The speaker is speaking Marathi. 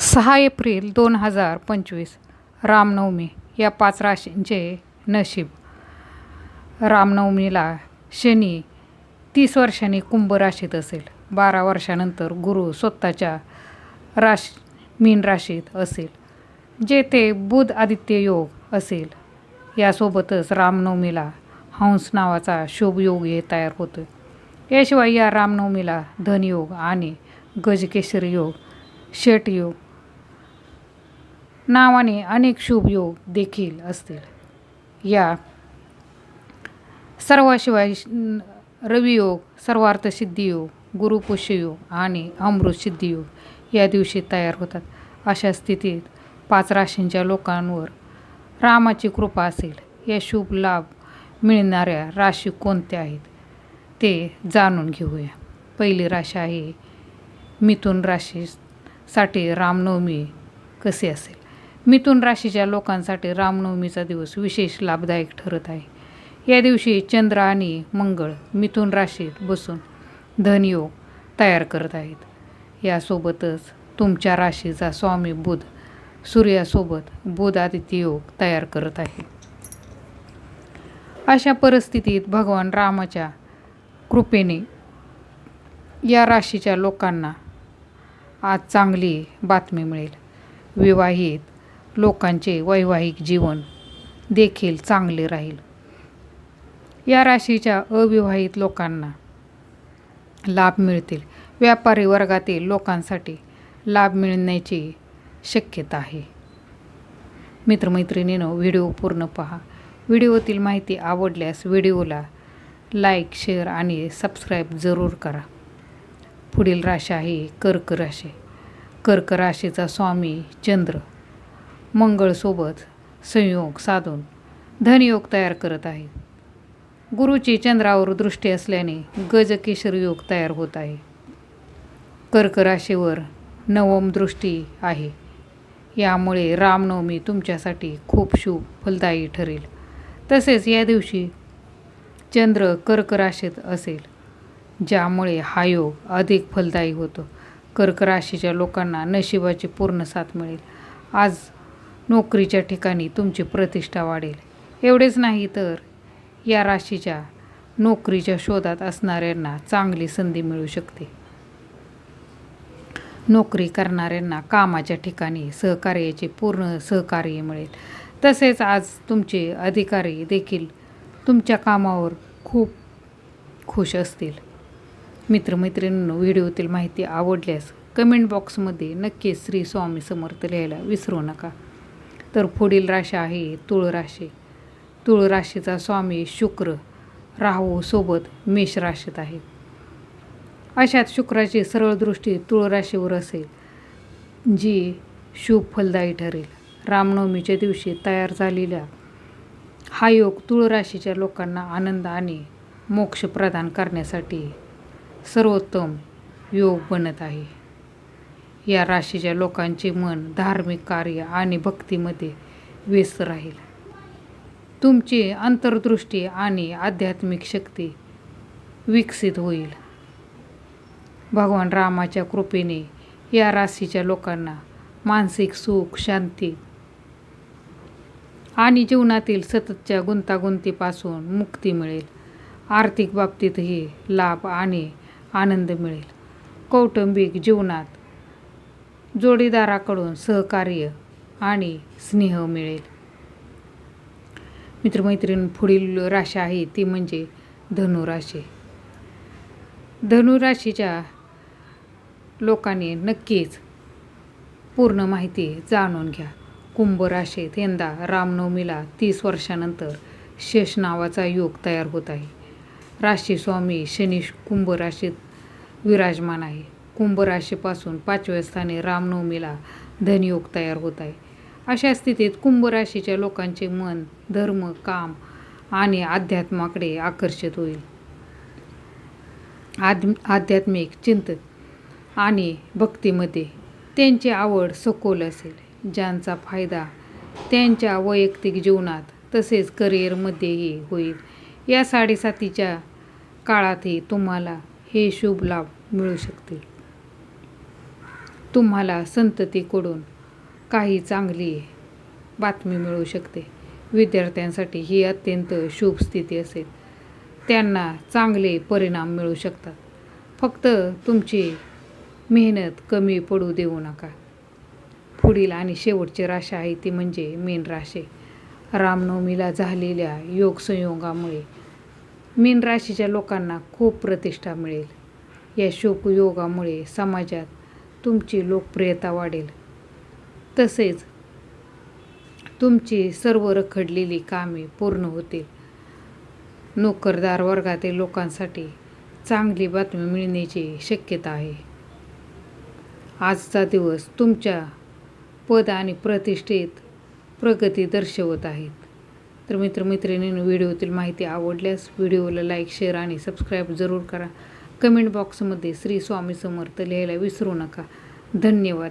सहा एप्रिल दोन हजार पंचवीस रामनवमी या पाच राशींचे नशीब. रामनवमीला शनी तीस वर्षांनी कुंभ राशीत असेल. बारा वर्षानंतर गुरु स्वतःच्या राशी मीन राशीत असेल. जेथे बुध आदित्य योग असेल यासोबतच रामनवमीला हंस नावाचा शुभयोग हे तयार होतो याशिवाय या रामनवमीला धनयोग आणि गजकेसरी योग शेटयोग नावाने अनेक शुभयोग देखील असतील. या. सर्वाशिवाय रवियोग सर्वार्थ सिद्धियोग गुरुपुष्ययोग आणि अमृत सिद्धियोग या दिवशी तयार होतात. अशा स्थितीत पाच राशींच्या लोकांवर रामाची कृपा असेल. या शुभ लाभ मिळणाऱ्या राशी कोणत्या आहेत? ते जाणून घेऊया. पहिली राशी आहे मिथुन राशीसाठी रामनवमी कसे असेल? मिथुन राशीच्या लोकांसाठी रामनवमीचा दिवस विशेष लाभदायक ठरत आहे. या दिवशी चंद्र आणि मंगळ मिथुन राशीत बसून धनयोग तयार करत आहेत. यासोबतच तुमच्या राशीचा स्वामी बुध सूर्यासोबत बुध आदित्य योग तयार करत आहे. अशा परिस्थितीत भगवान रामाच्या कृपेने या राशीच्या लोकांना आज चांगली बातमी मिळेल. विवाहित लोकांचे वैवाहिक जीवन देखील चांगले राहील. या राशीच्या अविवाहित लोकांना लाभ मिळतील. व्यापारी वर्गातील लोकांसाठी लाभ मिळण्याची शक्यता आहे. मित्रमैत्रिणीनं व्हिडिओ पूर्ण पहा. व्हिडिओतील माहिती आवडल्यास व्हिडिओला लाईक शेअर आणि सबस्क्राईब जरूर करा. पुढील राशी आहे कर्क राशी. कर्क राशीचा स्वामी चंद्र. मंगळसोबत संयोग साधून धनयोग तयार करत आहे. गुरुची चंद्रावर दृष्टी असल्याने गजकेशर योग तयार होत आहे. कर्क राशीवर नवम दृष्टी आहे. यामुळे रामनवमी तुमच्यासाठी खूप शुभ फलदायी ठरेल. तसेच या दिवशी चंद्र कर्क राशीत असेल ज्यामुळे हा योग अधिक फलदायी होतो. कर्क राशीच्या लोकांना नशिबाची पूर्ण साथ मिळेल. आज नोकरीच्या ठिकाणी तुमची प्रतिष्ठा वाढेल. एवढेच नाही तर या राशीच्या नोकरीच्या शोधात असणाऱ्यांना चांगली संधी मिळू शकते. नोकरी करणाऱ्यांना कामाच्या ठिकाणी सहकार्याचे पूर्ण सहकार्य मिळेल. तसेच आज तुमचे अधिकारी देखील तुमच्या कामावर खूप खुश असतील. मित्रमैत्रिणींनो व्हिडिओतील माहिती आवडल्यास कमेंट बॉक्समध्ये नक्कीच श्री स्वामी समर्थ लिहायला विसरू नका. तर पुढील राशी आहे तुळ राशी. तुळ राशीचा स्वामी शुक्र राहू सोबत मेष राशीत आहे. अशात शुक्राची सरळ दृष्टी तुळ राशीवर असेल जी शुभ फलदायी ठरेल. रामनवमीच्या दिवशी तयार झालेल्या हा योग तुळ राशीच्या लोकांना आनंद आणि मोक्ष प्रदान करण्यासाठी सर्वोत्तम योग बनत आहे. या राशीच्या लोकांचे मन धार्मिक कार्य आणि भक्तीमध्ये व्यस्त राहील. तुमची अंतर्दृष्टी आणि आध्यात्मिक शक्ती विकसित होईल. भगवान रामाच्या कृपेने या राशीच्या लोकांना मानसिक सुख शांती आणि जीवनातील सततच्या गुंतागुंतीपासून मुक्ती मिळेल. आर्थिक बाबतीतही लाभ आणि आनंद मिळेल. कौटुंबिक जीवनात जोडीदाराकडून सहकार्य आणि स्नेह मिळेल. मित्रमैत्रीण पुढील राशी आहे ती म्हणजे धनुराशी. धनुराशीच्या लोकांनी नक्कीच पूर्ण माहिती जाणून घ्या. कुंभ राशीत यंदा रामनवमीला तीस वर्षानंतर शेष नावाचा योग तयार होत आहे. राशी स्वामी शनी कुंभ राशीत विराजमान आहे. कुंभ राशीपासून पाचव्या स्थानी रामनवमीला धनयोग तयार होत आहे. अशा स्थितीत कुंभ राशीच्या लोकांचे मन धर्म काम आणि अध्यात्माकडे आकर्षित होईल. आध् आध्यात्मिक चिंतन आणि भक्तीमध्ये त्यांची आवड सखोल असेल ज्यांचा फायदा त्यांच्या वैयक्तिक जीवनात तसेच करिअरमध्येही होईल. या साडेसातीच्या काळातही तुम्हाला हे शुभ लाभ मिळू शकतील. तुम्हाला संततीकडून काही चांगली बातमी मिळू शकते. विद्यार्थ्यांसाठी ही अत्यंत शुभ स्थिती असेल. त्यांना चांगले परिणाम मिळू शकतात. फक्त तुमची मेहनत कमी पडू देऊ नका. पुढील आणि शेवटची राशी आहे ती म्हणजे मीन राशी. रामनवमीला झालेल्या योग संयोगामुळे मीन राशीच्या लोकांना खूप प्रतिष्ठा मिळेल. या शोक योगामुळे समाजात तुमची लोकप्रियता वाढेल. तसेच तुमची सर्व रखडलेली कामे पूर्ण होतील. नोकरदार वर्गातील लोकांसाठी चांगली बातमी मिळण्याची शक्यता आहे. आजचा दिवस तुमच्या पद आणि प्रतिष्ठेत प्रगती दर्शवत आहेत. तर मित्रमैत्रिणींनी व्हिडिओतील माहिती आवडल्यास व्हिडिओला लाईक शेअर आणि सबस्क्राईब जरूर करा. कमेंट बॉक्समध्ये श्री स्वामी समर्थ लिहायला विसरू नका. धन्यवाद.